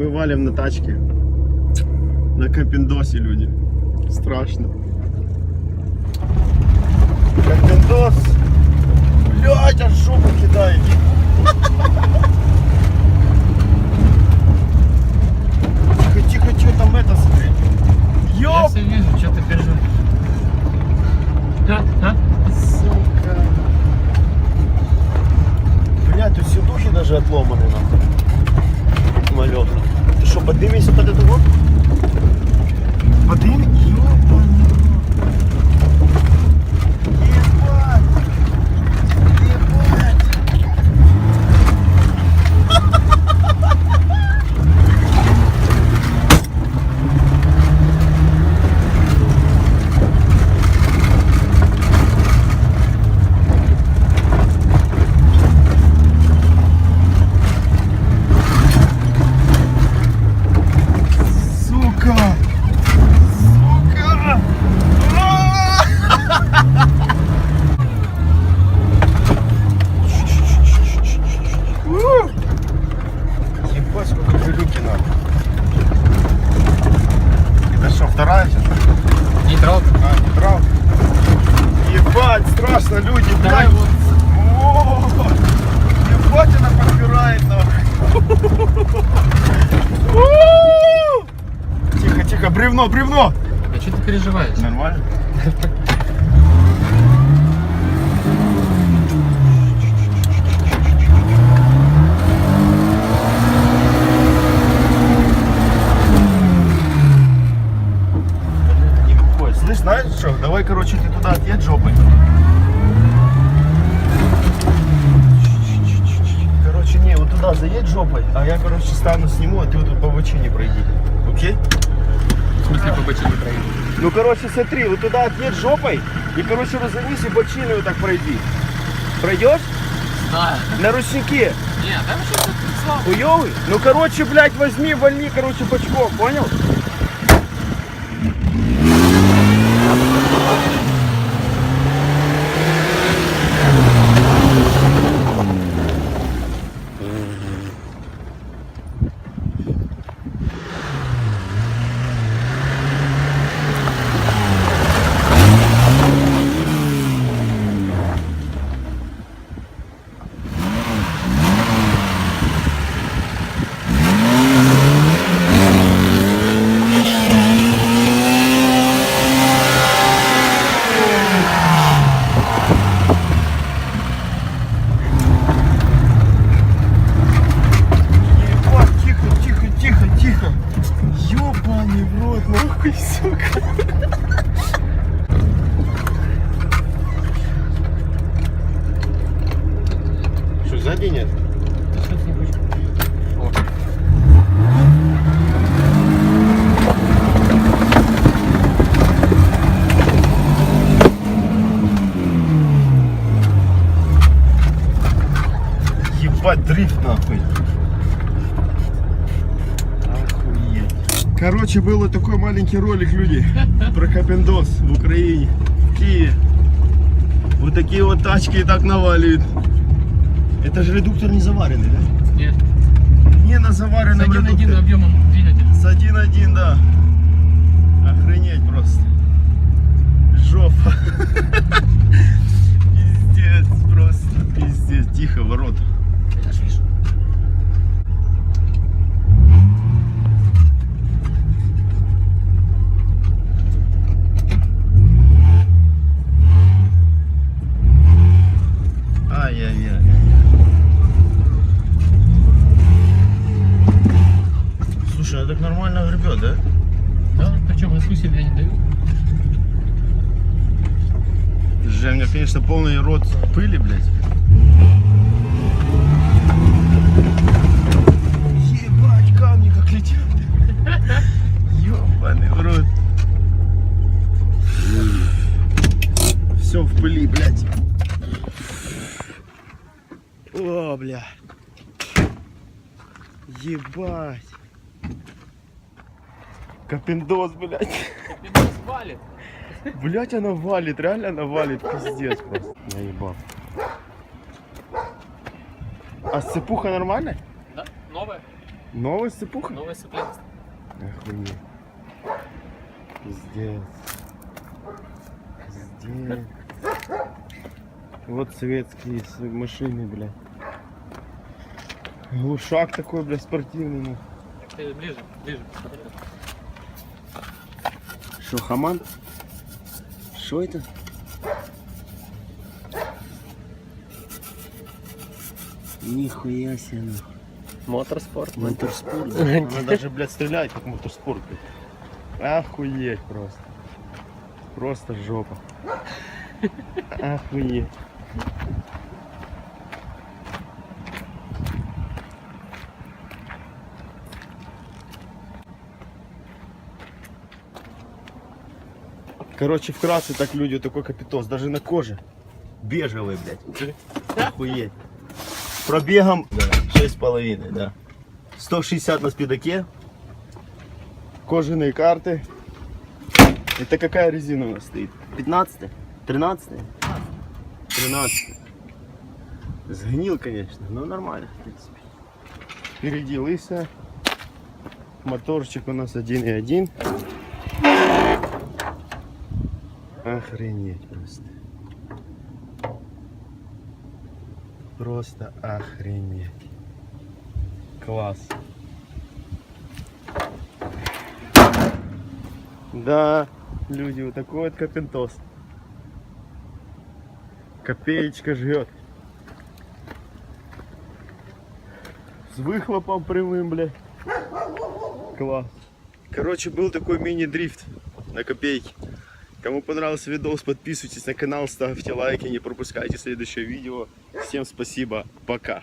Мы валим на тачке. На Капиндосе, люди. Страшно. Капиндос. Блять, аж жопу кидает. Тихо, тихо, что там это смотри. Я Ёп! все вижу, что ты переживаешь. А, а? Сука. Блять, тут сидухи даже отломаны нахуй. Малёха. Ты что, поднимешься под эту прилюки надо. Это что, вторая сейчас? Нейтрал. А, нейтрал? Ебать, страшно, люди, Давай блядь. вот. О, Ебать, она подбирает нахуй. Тихо, тихо, бревно, бревно. А что ты переживаешь? Нормально? Не выходит. Слышь, знаешь что? Давай, короче, ты туда отъедь жопой. Короче, не, вот туда заедь жопой, а я, короче, стану сниму, а ты вот тут по бочине пройди. Окей? В смысле по бочине проехать? Ну, короче, смотри, вот туда отъедь жопой и, короче, развернись и бочиной вот так пройди. Пройдешь? Да. На ручнике. Нет, там что ты слабо. Хуёвый? Ну, короче, блядь, возьми, вольни, короче, бочком, понял? Ебать, тихо, тихо, тихо, тихо. Ёбаный в рот, нахуй, сука. Что, сзади нет? Ебать, дрифт нахуй. Короче, был такой маленький ролик, люди, про Капендос в Украине, в Киеве. Вот такие вот тачки и так наваливают. Это же редуктор не заваренный, да? Нет. Не на С заваренном 1.1 редукторе. объемом двигателя. С 1.1, да. Охренеть просто. Жопа. Пиздец, просто пиздец. Тихо, ворота. Я ж вижу. Ай-яй-яй. Слушай, а так нормально гребет, да? Да, причем газку себе не даю. У меня, конечно, полный рот пыли, блядь. Ебать, камни как летят. Ёбаный в рот. Все в пыли, блядь. О, бля. Ебать. Капендос, блядь. Капитан свалит. Блять, она валит, реально она валит, пиздец просто. Я ебал. А сцепуха нормальная? Да? Новая? Новая сцепуха? Новое сцепление. Охуеть. Пиздец. Пиздец. Вот советские машины, блядь. Глушак такой, блядь, спортивный. ну. Ты ближе, ближе. Что, хаман? Что это? Нихуя себе. Моторспорт. Моторспорт. Она даже, блядь, стреляет, как моторспорт. блядь. Охуеть просто. Просто жопа. Охуеть. Короче, вкратце так люди, такой капитос, даже на коже. Бежевый, блядь. Охуеть. Пробегом с половиной, да. 160 на спидаке. Кожаные карты. Это какая резина у нас стоит? 15 13 13 Сгнил, конечно, но нормально, в принципе. Впереди лысая. Моторчик у нас 1.1. Охренеть просто. Просто охренеть. Класс. Да, люди, вот такой вот капентос. Копеечка жрет. С выхлопом прямым, блядь. Класс. Короче, был такой мини-дрифт на копейки. Кому понравился видос, подписывайтесь на канал, ставьте лайки, не пропускайте следующее видео. Всем спасибо, пока.